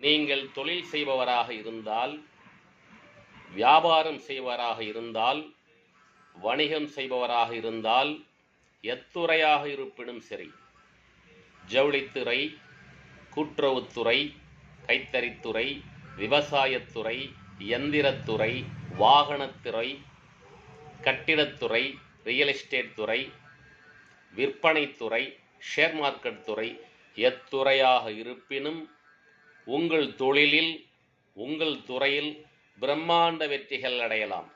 நீங்கள் தொழில் செய்பவராக இருந்தால் வியாபாரம் செய்பவராக இருந்தால் வணிகம் செய்பவராக இருந்தால் எத்துறையாக இருப்பினும் சரி ஜவுளித்துறை கூட்டுறவுத்துறை கைத்தறித்துறை விவசாயத்துறை எந்திரத்துறை வாகனத்துறை கட்டிடத்துறை ரியல் எஸ்டேட் துறை விற்பனைத்துறை ஷேர் மார்க்கெட் துறை எத்துறையாக இருப்பினும் உங்கள் தொழிலில் உங்கள் துறையில் பிரம்மாண்ட வெற்றிகள் அடையலாம்.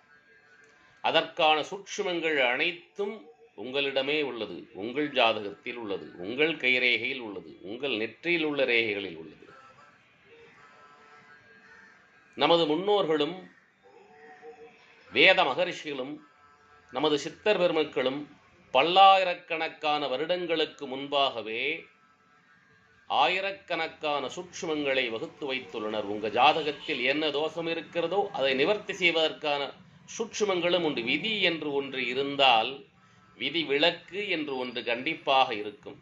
அதற்கான சூட்சுமங்கள் அனைத்தும் உங்களிடமே உள்ளது. உங்கள் ஜாதகத்தில் உள்ளது. உங்கள் கைரேகையில் உள்ளது. உங்கள் நெற்றியில் உள்ள ரேகைகளில் உள்ளது. நமது முன்னோர்களும் வேத மகரிஷிகளும் நமது சித்தர் பெருமக்களும் பல்லாயிரக்கணக்கான வருடங்களுக்கு முன்பாகவே ஆயிரக்கணக்கான சூக்ஷ்மங்களை வகுத்து வைத்துள்ளனர். உங்கள் ஜாதகத்தில் என்ன தோஷம் இருக்கிறதோ அதை நிவர்த்தி செய்வதற்கான சூட்சுமங்களும் உண்டு. விதி என்று ஒன்று இருந்தால் விதி விளக்கு என்று ஒன்று கண்டிப்பாக இருக்கும்.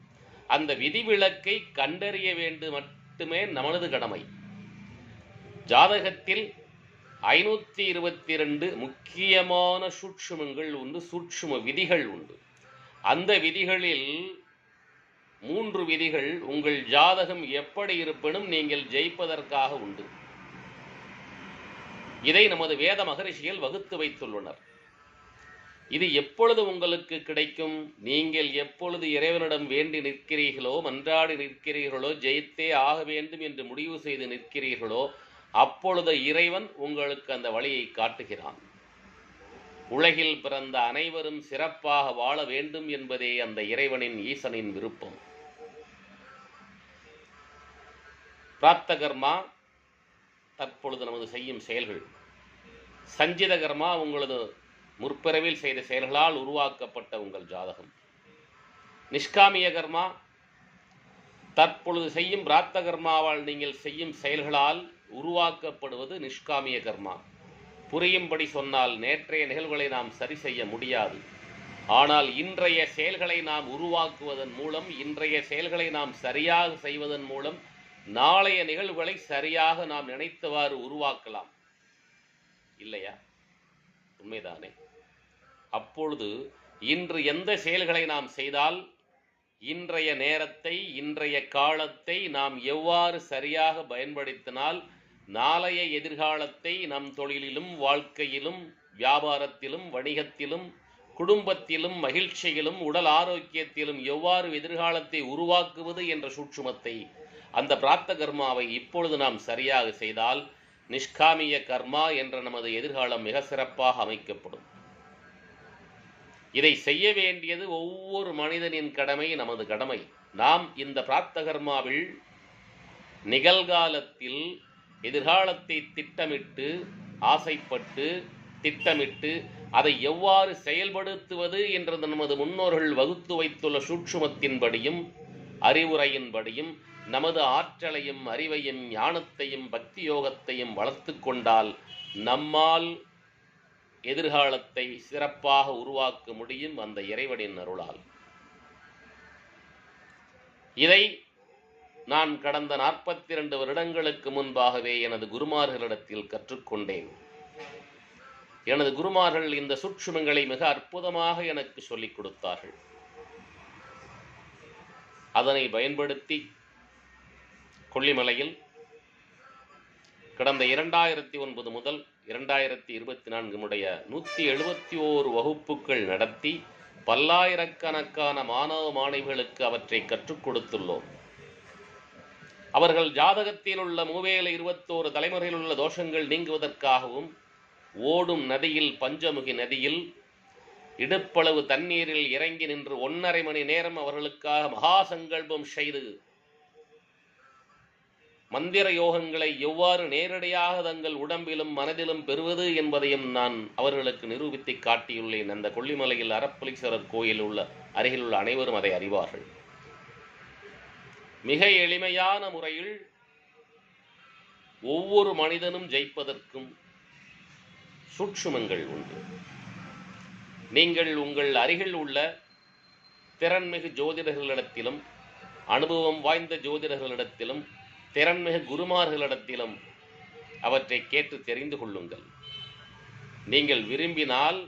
அந்த விதி விளக்கை கண்டறிய வேண்டும் மட்டுமே நமது கடமை. ஜாதகத்தில் ஐநூற்றி இருபத்தி ரெண்டு முக்கியமான சூட்சுமங்கள் உண்டு சூட்சும விதிகள் உண்டு. அந்த விதிகளில் மூன்று விதிகள் உங்கள் ஜாதகம் எப்படி இருப்பினும் நீங்கள் ஜெயிப்பதற்காக உண்டு. இதை நமது வேத மகரிஷிகள் வகுத்து வைத்துள்ளனர். இது எப்பொழுது உங்களுக்கு கிடைக்கும்? நீங்கள் எப்பொழுது இறைவனிடம் வேண்டி நிற்கிறீர்களோ மன்றாடி நிற்கிறீர்களோ ஜெயித்தே ஆக வேண்டும் என்று முடிவு செய்து நிற்கிறீர்களோ அப்பொழுது இறைவன் உங்களுக்கு அந்த வழியை காட்டுகிறான். உலகில் பிறந்த அனைவரும் சிறப்பாக வாழ வேண்டும் என்பதே அந்த இறைவனின் ஈசனின் விருப்பம். பிராப்த கர்மா தற்பொழுது நமது செய்யும் செயல்கள். சஞ்சித கர்மா உங்களது முற்பிறவில் செய்த செயல்களால் உருவாக்கப்பட்ட உங்கள் ஜாதகம். நிஷ்காமிய கர்மா தற்பொழுது செய்யும் பிராப்த கர்மாவால் நீங்கள் செய்யும் செயல்களால் உருவாக்கப்படுவது நிஷ்காமிய கர்மா புரியும்படி சொன்னால் நேற்றைய நிகழ்வுகளை நாம் சரி செய்ய முடியாது. ஆனால் இன்றைய செயல்களை நாம் உருவாக்குவதன் மூலம் இன்றைய செயல்களை நாம் சரியாக செய்வதன் மூலம் நாளைய நிகழ்வுகளை சரியாக நாம் நினைத்தவாறு உருவாக்கலாம். இல்லையா? உண்மைதானே? அப்பொழுது இன்று எந்த செயல்களை நாம் செய்தால் இன்றைய நேரத்தை இன்றைய காலத்தை நாம் எவ்வாறு சரியாக பயன்படுத்தினால் நாளைய எதிர்காலத்தை நம் தொழிலிலும் வாழ்க்கையிலும் வியாபாரத்திலும் வணிகத்திலும் குடும்பத்திலும் மகிழ்ச்சியிலும் உடல் ஆரோக்கியத்திலும் எவ்வாறு எதிர்காலத்தை உருவாக்குவது என்ற சூட்சுமத்தை அந்த பிராப்த கர்மாவை இப்பொழுது நாம் சரியாக செய்தால் நிஷ்காமிய கர்மா என்ற நமது எதிர்காலம் மிக சிறப்பாக அமைக்கப்படும். இதை செய்ய வேண்டியது ஒவ்வொரு மனிதனின் கடமை நமது கடமை. நாம் இந்த பிராப்த கர்மாவில் நிகழ்காலத்தில் எதிர்காலத்தை திட்டமிட்டு ஆசைப்பட்டு திட்டமிட்டு அதை எவ்வாறு செயல்படுத்துவது என்றது நமது முன்னோர்கள் வகுத்து வைத்துள்ள சூட்சுமத்தின்படியும் அறிவுரையின்படியும் நமது ஆற்றலையும் அறிவையும் ஞானத்தையும் பக்தி யோகத்தையும் வளர்த்து கொண்டால் நம்மால் எதிர்காலத்தை சிறப்பாக உருவாக்க முடியும் அந்த இறைவனின் அருளால். இதை நான் கடந்த நாற்பத்தி இரண்டு வருடங்களுக்கு முன்பாகவே எனது குருமார்களிடத்தில் கற்றுக்கொண்டேன். எனது குருமார்கள் இந்த சூட்சுமங்களை மிக அற்புதமாக எனக்கு சொல்லிக் கொடுத்தார்கள். அதனை பயன்படுத்தி கொல்லிமலையில் கடந்த இரண்டாயிரத்தி ஒன்பது முதல் இரண்டாயிரத்தி இருபத்தி நான்கு முடைய நூற்றி எழுபத்தி ஓரு வகுப்புகள் நடத்தி பல்லாயிரக்கணக்கான மாணவ மாணவிகளுக்கு அவற்றை கற்றுக் கொடுத்துள்ளோம். அவர்கள் ஜாதகத்தில் உள்ள மூவேல இருபத்தோரு தலைமுறையில் உள்ள தோஷங்கள் நீங்குவதற்காகவும் ஓடும் நதியில் பஞ்சமுகி நதியில் இடுப்பளவு தண்ணீரில் இறங்கி நின்று ஒன்றரை மணி நேரம் அவர்களுக்காக மகா சங்கல்பம் செய்து மந்திர யோகங்களை எவ்வாறு நேரடியாக தங்கள் உடம்பிலும் மனதிலும் பெறுவது என்பதையும் நான் அவர்களுக்கு நிரூபித்து காட்டியுள்ளேன். அந்த கொல்லிமலையில் அரப்பளீஸ்வரர் கோயில் உள்ள அருகில் உள்ள அனைவரும் அதை அறிவார்கள். மிக எளிமையான முறையில் ஒவ்வொரு மனிதனும் ஜெயிப்பதற்கும் சூட்சுமங்கள் உண்டு. நீங்கள் உங்கள் அருகில் உள்ள திறன்மிகு ஜோதிடர்களிடத்திலும் அனுபவம் வாய்ந்த ஜோதிடர்களிடத்திலும் திறன்மிகு குருமார்களிடத்திலும் அவற்றை கேட்டு தெரிந்து கொள்ளுங்கள். நீங்கள் விரும்பினால்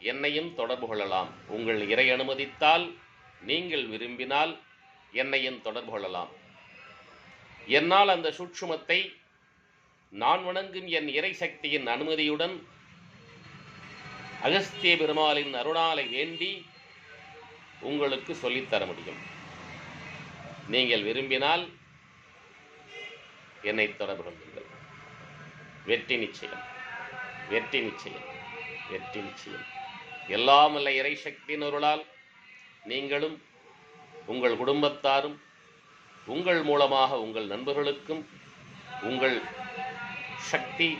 என்னையும் தொடர்பு கொள்ளலாம். உங்கள் இறை அனுமதித்தால் நீங்கள் விரும்பினால் என்னையும் தொடர்பு கொள்ளலாம். என்னால் அந்த சூட்சுமத்தை நான் வணங்கும் என் இறை சக்தியின் அனுமதியுடன் அகஸ்திய பெருமாளின் அருணாலை வேண்டி உங்களுக்கு சொல்லித்தர முடியும். நீங்கள் விரும்பினால் என்னை தொடர்பு கொள்ளுங்கள் வெற்றி நிச்சயம். வெற்றி நிச்சயம். வெற்றி நிச்சயம். எல்லாம் அல்ல இறை சக்தியின் அருளால் நீங்களும் உங்கள் குடும்பத்தாரும் உங்கள் மூலமாக உங்கள் நண்பர்களுக்கும் உங்கள் சக்தி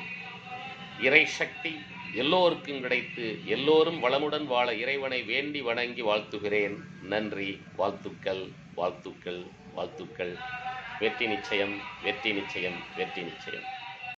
இறை சக்தி எல்லோருக்கும் கிடைத்து எல்லோரும் வளமுடன் வாழ இறைவனை வேண்டி வணங்கி வாழ்த்துகிறேன். நன்றி. வாழ்த்துக்கள். வாழ்த்துக்கள். வாழ்த்துக்கள். வெற்றி நிச்சயம் வெற்றி நிச்சயம் வெற்றி நிச்சயம்.